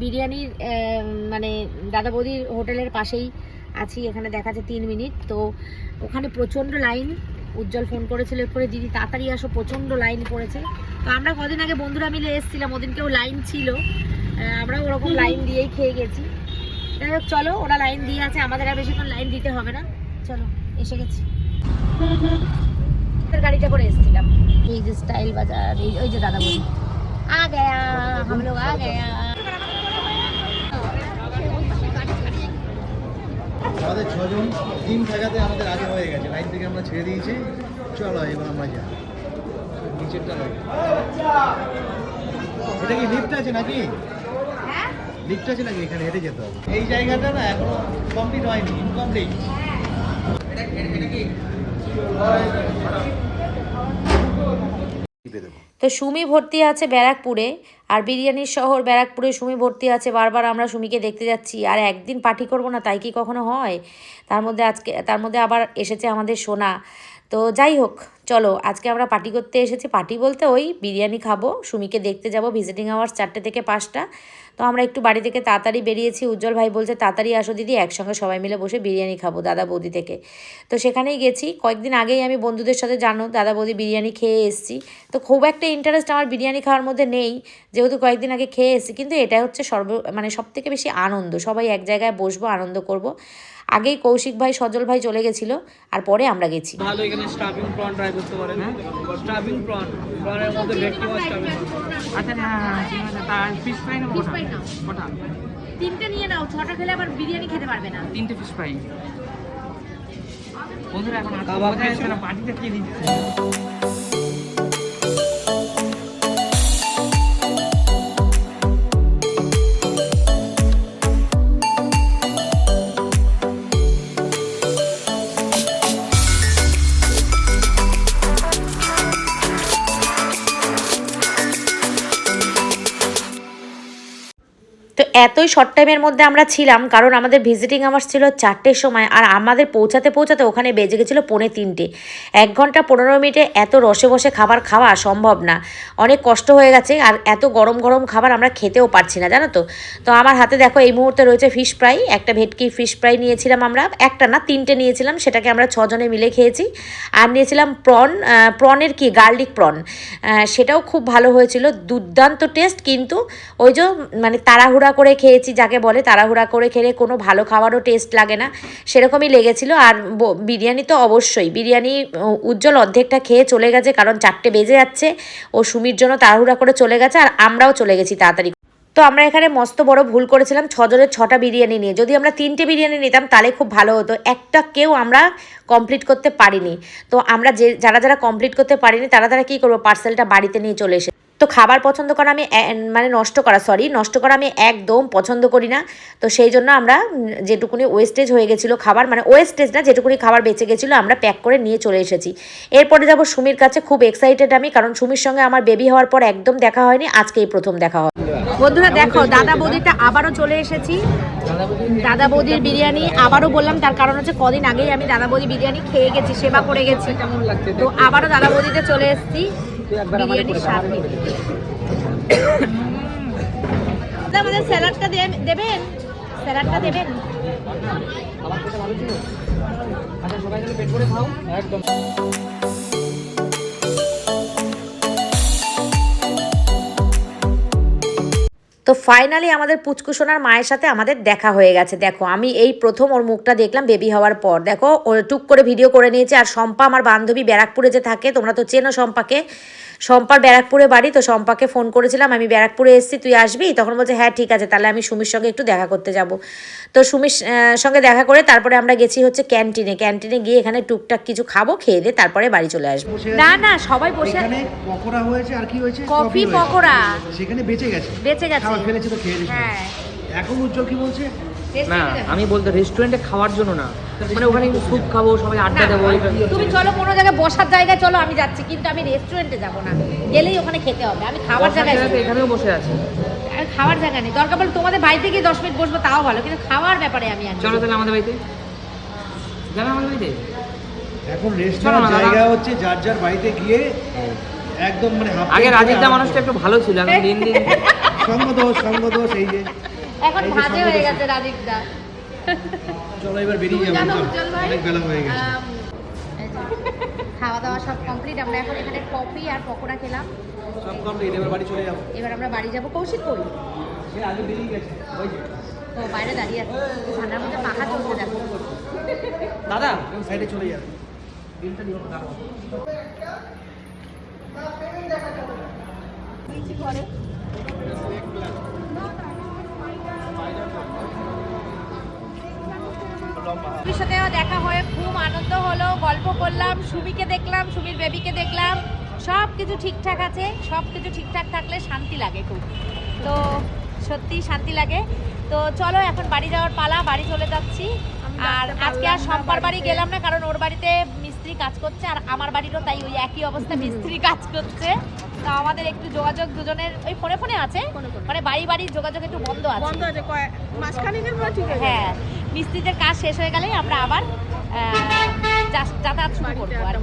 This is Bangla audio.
বিরিয়ানির মানে দাদা বৌদির হোটেলের পাশেই আছি এখানে দেখাচ্ছে তিন মিনিট। তো ওখানে প্রচণ্ড লাইন উজ্জ্বল ফোন করেছিল এরপরে দিদি তাড়াতাড়ি আসো প্রচণ্ড লাইন পড়েছে। তো আমরা কদিন আগে বন্ধুরা মিলে এসেছিলাম ওদিনকেও লাইন ছিল। আমরা ওরকম লাইন দিয়েই খেয়ে গেছি। যাই হোক চলো ওরা লাইন দিয়ে আছে আমাদের আর বেশিক্ষণ লাইন দিতে হবে না। চলো এসে গেছি। গাড়িটা করে এসেছিলাম। এই যে স্টাইল বাজার এই ওই যে দাদা বলি आ गया हम लोग आ गया আমাদের ছজন দিন থাকাতে আমাদের আগে হয়ে গেছে লাইন থেকে আমরা ছেড়ে দিয়েছি চলো এবার আমরা যাই নিচেরটা লাগে এটা কি লিফট আছে নাকি লিফট আছে নাকি এখানে হেঁটে যেতে হবে এই জায়গাটা না এখনো কমপ্লিট হয়নি ইনকমপ্লিট টিপে দেবো তো সুমি ভর্তি আছে ব্যারাকপুরে, আর বিরিয়ানির শহর ব্যারাকপুরে সুমি ভর্তি আছে, বারবার আমরা সুমিকে দেখতে যাচ্ছি, আর একদিন পার্টি করব না, তাই কি কখনো হয়? তার মধ্যে আজকে, তার মধ্যে আবার এসেছে আমাদের সোনা। তো যাই হোক চলো, আজকে আমরা পার্টি করতে এসেছি। পার্টি বলতে ওই বিরিয়ানি খাব, সুমিকে দেখতে যাব ভিজিটিং আওয়ার্স চারটে থেকে পাঁচটা। তো আমরা একটু বাড়ি থেকে তাড়াতাড়ি বেরিয়েছি। উজ্জ্বল ভাই বলছে, তাড়াতাড়ি আসো দিদি, একসঙ্গে সবাই মিলে বসে বিরিয়ানি খাব দাদা বৌদি থেকে। তো সেখানেই গেছি। কয়েকদিন আগেই আমি বন্ধুদের সাথে জানো, দাদা বৌদি বিরিয়ানি খেয়ে এসেছি। তো খুব একটা ইন্টারেস্ট আমার বিরিয়ানি খাওয়ার মধ্যে নেই, যেহেতু কয়েকদিন আগে খেয়ে এসেছি। কিন্তু এটা হচ্ছে সর্ব মানে সব থেকে বেশি আনন্দ। সবাই এক জায়গায় বসবো, আনন্দ করব। আগেই কৌশিক ভাই, সজল ভাই চলে গেছিল, আর পরে আমরা গেছি। ভালো, এখানে স্টাফিং করতে পারেন। স্টাফিং প্রন প্রনের মধ্যে ভেটকি মাছ আচ্ছা হ্যাঁ হ্যাঁ ঠিক আছে তার ফিশ ফ্রাই না Fish fry নাও। কটা তিনটে নিয়ে নাও ছটা খেলে আবার বিরিয়ানি খেতে পারবে না। তিনটে ফিশ ফ্রাই বন্ধুরা এখন পার্টিতে কি দিচ্ছে? the এতই শর্ট টাইমের মধ্যে আমরা ছিলাম, কারণ আমাদের ভিজিটিং আওয়ার্স ছিল চারটের সময়, আর আমাদের পৌঁছাতে পৌঁছাতে ওখানে বেজে গেছিল পৌনে তিনটে। এক ঘণ্টা পনেরো মিনিটে এত রসে বসে খাবার খাওয়া সম্ভব না। অনেক কষ্ট হয়ে গেছে, আর এত গরম গরম খাবার আমরা খেতেও পারছি না, জানো তো? তো আমার হাতে দেখো এই মুহূর্তে রয়েছে ফিশ ফ্রাই একটা ভেটকি ফিশ ফ্রাই নিয়েছিলাম আমরা, একটা না, তিনটে নিয়েছিলাম, সেটাকে আমরা ছজনে মিলে খেয়েছি। আর নিয়েছিলাম প্রন প্রনের কি গার্লিক প্রন সেটাও খুব ভালো হয়েছিল, দুর্দান্ত টেস্ট কিন্তু ওই যে মানে তাড়াহুড়া করে খেয়েছি, যাকে বলে তাড়াহুড়া করে খেলে কোনো ভালো খাবারও টেস্ট লাগে না। সেরকমই লেগেছিল আর বিরিয়ানি তো অবশ্যই। বিরিয়ানি উজ্জ্বল অর্ধেকটা খেয়ে চলে গেছে, কারণ চারটে বেজে যাচ্ছে। ও সুমির জন্য তাড়াহুড়া করে চলে গেছে আর আমরাও চলে গেছি তাড়াতাড়ি। তো আমরা এখানে মস্ত বড় ভুল করেছিলাম, ছজনের ছটা বিরিয়ানি নিয়ে। যদি আমরা তিনটে বিরিয়ানি নিতাম, তাহলে খুব ভালো হতো। একটা কেউ আমরা কমপ্লিট করতে পারিনি। তো আমরা যে, যারা যারা কমপ্লিট করতে পারিনি, তারা তারা কী করব? পার্সেলটা বাড়িতে নিয়ে চলে এসে তো খাবার পছন্দ করা আমি মানে নষ্ট করা সরি নষ্ট করা আমি একদম পছন্দ করি না। তো সেই জন্য আমরা যেটুকুনি ওয়েস্টেজ হয়ে গেছিল খাবার মানে ওয়েস্টেজ না, যেটুকুনি খাবার বেঁচে গেছিল আমরা প্যাক করে নিয়ে চলে এসেছি। এরপরে যাব সুমির কাছে, খুব এক্সাইটেড আমি, কারণ সুমির সঙ্গে আমার বেবি হওয়ার পর একদম দেখা হয়নি, আজকেই প্রথম দেখা হয়। বন্ধুরা, দেখো, দাদা বৌদিটা আবারও চলে এসেছি। দাদা বৌদির বিরিয়ানি, আবারও বললাম তার কারণ হচ্ছে কদিন আগেই আমি দাদা বৌদি বিরিয়ানি খেয়ে গেছি, সেবা করে গেছি। তো আবারও দাদা বৌদিতে চলে এসেছি। আমাদের স্যালাডটা দেবেন? স্যালাডটা দেবেন? আচ্ছা সবাই পেট করে খাও। একদম। ফাইনালি আমাদের পুচকুসোনার মায়ের সাথে আমাদের দেখা হয়ে গেছে। দেখো আমি এই প্রথম ওর মুখটা দেখলাম বেবি হওয়ার পর। দেখো ও টুক করে ভিডিও করে নিয়েছে। আর শম্পা আমার বান্ধবী ব্যারাকপুরে যে থাকে তোমরা তো চেনো শম্পাকে। শম্পার ব্যারাকপুরে বাড়ি তো শম্পাকে ফোন করেছিলাম আমি ব্যারাকপুরে এসেছি তুই আসবি? তখন বলছে হ্যাঁ ঠিক আছে তাহলে আমি সুমির সঙ্গে একটু দেখা করতে যাব। তো সুমির সঙ্গে দেখা করে তারপরে আমরা গেছি হচ্ছে ক্যান্টিনে। ক্যান্টিনে গিয়ে এখানে টুকটাক কিছু খাব খেয়ে দিয়ে তারপরে বাড়ি চলে আসব। না না সবাই বসে পকোড়া হয়েছে আর কি হয়েছে? কফি পকোড়া। সেখানে বেঁচে গেছে। বেঁচে গেছে। তো খেয়ে হ্যাঁ। এখন উজ্জ্বল কি বলছে? না আমি বলতে রেস্টুরেন্টে খাওয়ার জন্য না। মানে ওখানে স্যুপ খাব সবাই আড্ডা দেবো তুমি চলো কোনো জায়গায় বসার জায়গায় চলো আমি যাচ্ছি। কিন্তু আমি রেস্টুরেন্টে যাব না। গেলেই ওখানে খেতে হবে। আমি খাবার জায়গায়। এখানেও বসে আছি। খাওয়ার জায়গা নেই। দরকার পড়লে তোমাদের বাড়িতে গিয়ে দশ মিনিট বসবো তাও ভালো। কিন্তু খাওয়ার ব্যাপারে আমি আছি। চলো তাহলে আমাদের বাড়িতে। যাবে আমাদের বাড়িতে? এখন রেস্টুরেন্ট জায়গা হচ্ছে যার যার বাড়িতে গিয়ে একদম মানে আগে রাজীবদা মানুষটা একটু ভালো ছিল এখন দিন দিন সঙ্গ দোষ সঙ্গ দোষ এই যে এখন ভাজে হয়ে গেছে রাজীবদা চলো এবার বেরিয়ে যাব অনেক বেলা হয়ে গেছে। খাওয়া দাওয়া সব কমপ্লিট আমরা এখন এখানে কফি আর পকোড়া খেলাম। সব কমপ্লিট এবার বাড়ি চলে যাব। এবার আমরা বাড়ি যাব কৌশিক কই সে আগে বেরিয়ে গেছে ওই যে। ও বাইরে দাঁড়িয়ে আছে। ঠান্ডার মধ্যে পাখা চলছে দেখো। দাদা সাইডে চলে যাবে। দিনটা নিয়ে দাঁড়াও। সুমির সাথেও দেখা হয়ে খুব আনন্দ হলো গল্প করলাম সুমিকে দেখলাম সুমির বেবিকে দেখলাম। সব কিছু ঠিকঠাক আছে সব কিছু ঠিকঠাক থাকলে শান্তি লাগে খুব। তো সত্যি শান্তি লাগে। তো চলো এখন বাড়ি যাওয়ার পালা বাড়ি চলে যাচ্ছি। আর আজকে আর সম্পার বাড়ি গেলাম না কারণ ওর বাড়িতে মিস্ত্রি কাজ করছে আর আমার বাড়িরও তাই ওই একই অবস্থা মিস্ত্রি কাজ করছে। তো আমাদের একটু যোগাযোগ দুজনের ওই ফোনে ফোনে আছে মানে বাড়ি বাড়ির যোগাযোগ একটু বন্ধ আছে। বন্ধ আছে মাসখানেকের পর ঠিক আছে হ্যাঁ মিস্ত্রিদের কাজ শেষ হয়ে গেলেই আমরা আবার যাতায়াত শুরু করব আর।